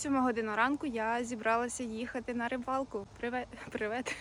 Сьома година ранку я зібралася їхати на рибалку. Привет. Привет.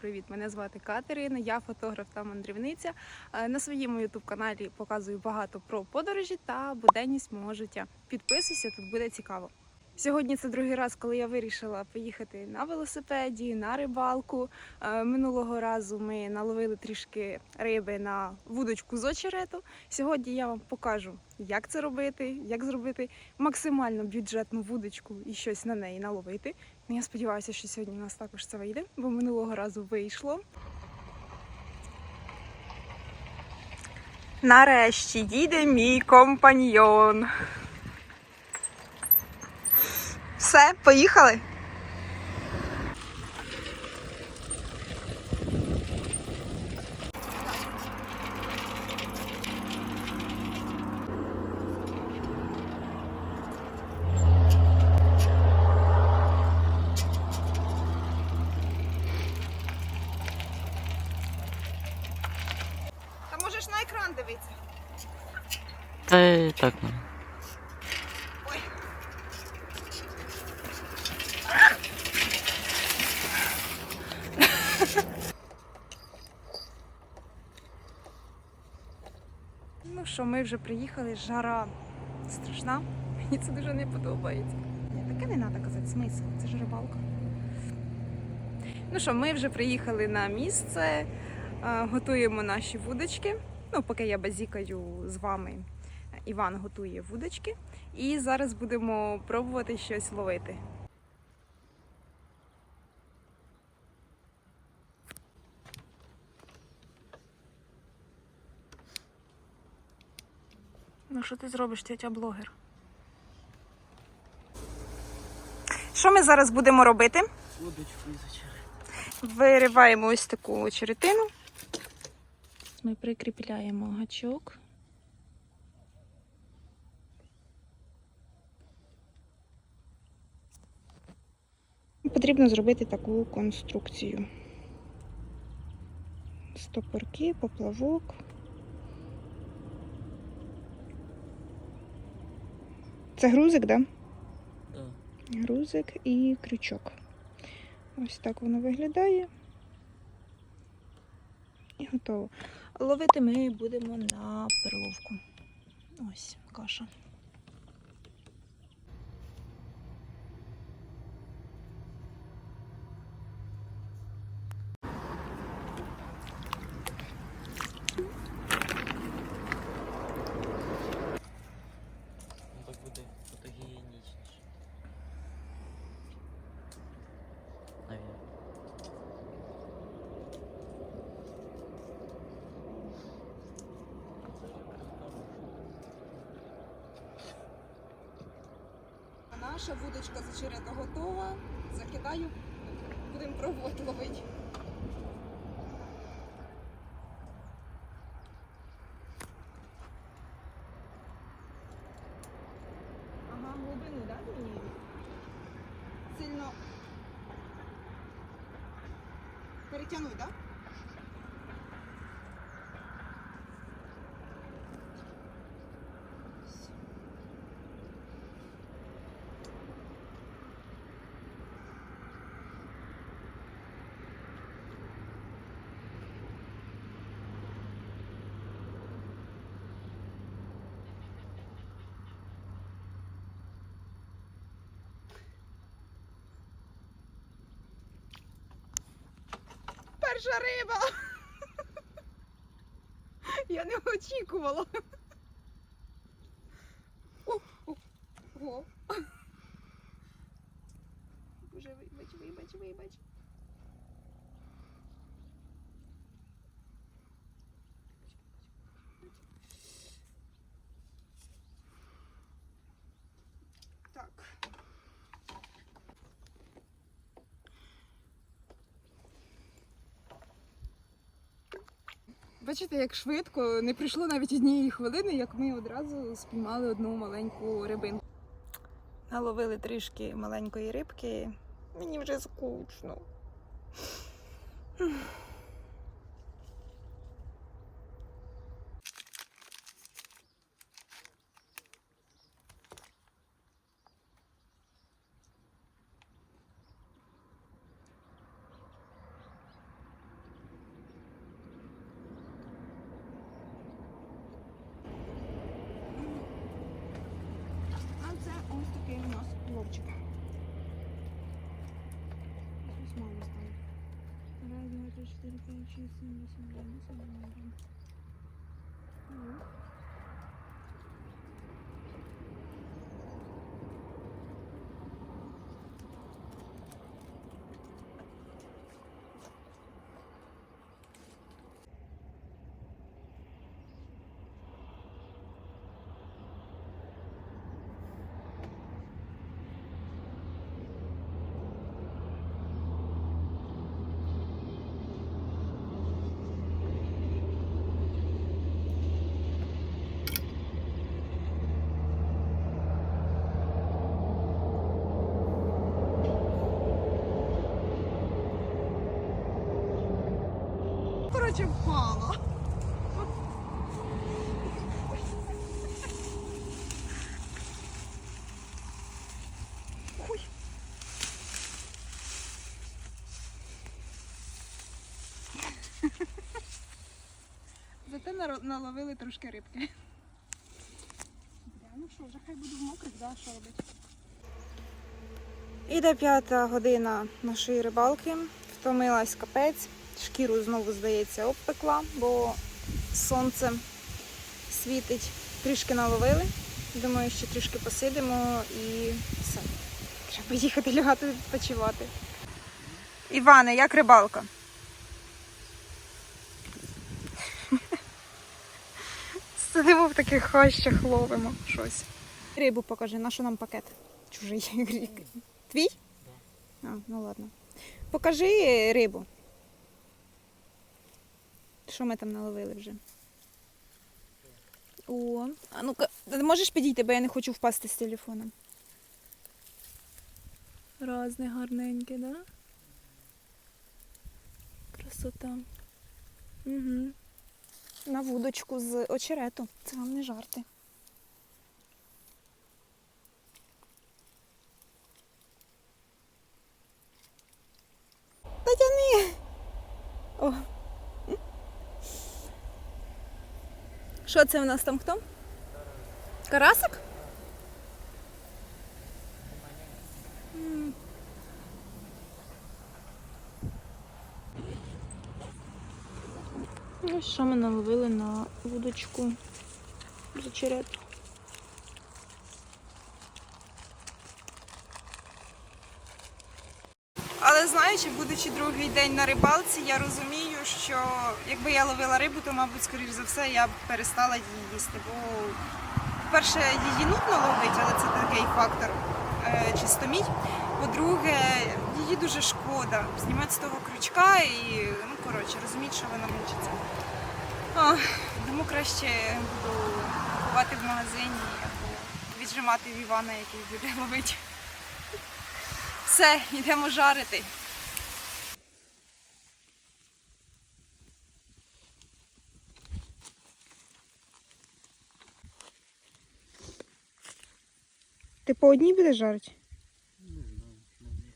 Привіт, мене звати Катерина, я фотограф та мандрівниця. Е, На своєму ютуб-каналі показую багато про подорожі та буденність мого життя. Підписуйся, тут буде цікаво. Сьогодні це другий раз, коли я вирішила поїхати на велосипеді, на рибалку. Е, Минулого разу ми наловили трішки риби на вудочку з очерету. Сьогодні я вам покажу, як це робити, як зробити максимально бюджетну вудочку і щось на неї наловити. Ну, Я сподіваюся, що сьогодні у нас також це вийде, бо минулого разу вийшло. Нарешті їде мій компаньйон. Все, поїхали. Та можеш на екран дивитися. Та так ну. Ой. Ну що, ми вже приїхали, жара страшна. Мені це дуже не подобається. Таке не треба казати, смисл, це ж рибалка. Ну що, ми вже приїхали на місце, е, готуємо наші вудочки. Ну, поки я базікаю з вами, Іван готує вудочки. І зараз будемо пробувати щось ловити. Ну, що ти зробиш, тетя блогер? Що ми зараз будемо робити? Водочку із очерет. Вириваємо ось таку очеретину. Ми прикріпляємо гачок. Потрібно зробити таку конструкцію. Стопорки, поплавок. Це грузик, так? Да? Да. грузик і крючок. Ось так воно виглядає. І готово. Ловити ми будемо на перловку. Ось каша. Ну так буде фотогенічніше. Навіть. Наша вудочка з очерета готова. Закидаю. Будемо пробувати ловити. Ага, глибину, так, да, змінює? Сильно перетягнуй, так? Да? Перша риба. Я не очікувала. О, о, о. Боже, вибач, вибач, вибач. Так. Бачите, як швидко не пройшло навіть однієї хвилини, як ми одразу спіймали одну маленьку рибинку. Наловили трішки маленької рибки. Мені вже скучно. Türkiye içerisinde isimlerini sanıyorum. Yok. Коротше, впала. Зате наловили трошки рибки. Ну що, вже хай буду в мокрих, да, що робити? Іде п'ята година нашої рибалки. Втомилась капець. Шкіру знову, здається, обпекла, бо сонце світить. Трішки наловили. Думаю, що трішки посидимо і все. Треба їхати лягати відпочивати. Іване, як рибалка? Сидимо в таких хащах, ловимо щось. Рибу покажи, на що нам пакет? Чужий. Твій? А, ну ладно. Покажи рибу. Що ми там наловили вже? О, а ну-ка, можеш підійти, бо я не хочу впасти з телефоном. Разне гарненьке, да? Красота. Угу. На вудочку з очерету. Це вам не жарти. Та тяни. О. Що це в нас там хто? Карасик? Ну, що ми наловили на вудочку за очерету. Знаючи, будучи другий день на рибалці, я розумію, що якби я ловила рибу, то, мабуть, скоріш за все, я б перестала її їсти. Бо, по-перше, її нудно ловити, але це такий фактор е, чистомій. По-друге, її дуже шкода. Знімати з того крючка і, ну, коротше, розуміти, що вона мучиться. Тому краще буду купувати в магазині або віджимати в Івана, який буде ловити. Все, йдемо жарити. Ти по одній будеш жарити?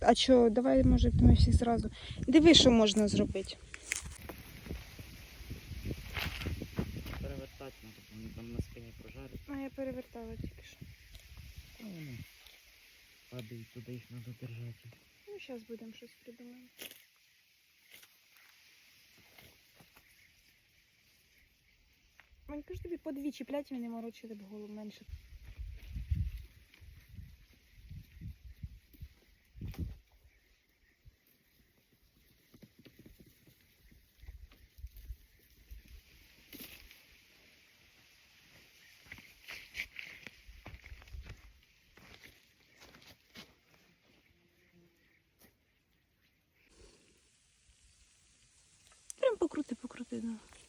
А що, давай, може, ми всіх зразу. Диви, що можна зробити. Перевертати треба, вони там на спині прожарять. А я перевертала тільки що. А вони падають туди, їх треба держати. Ну, зараз будемо щось придумаємо. Мені кажу тобі по дві чіпляти, не морочили б голову менше. 真的。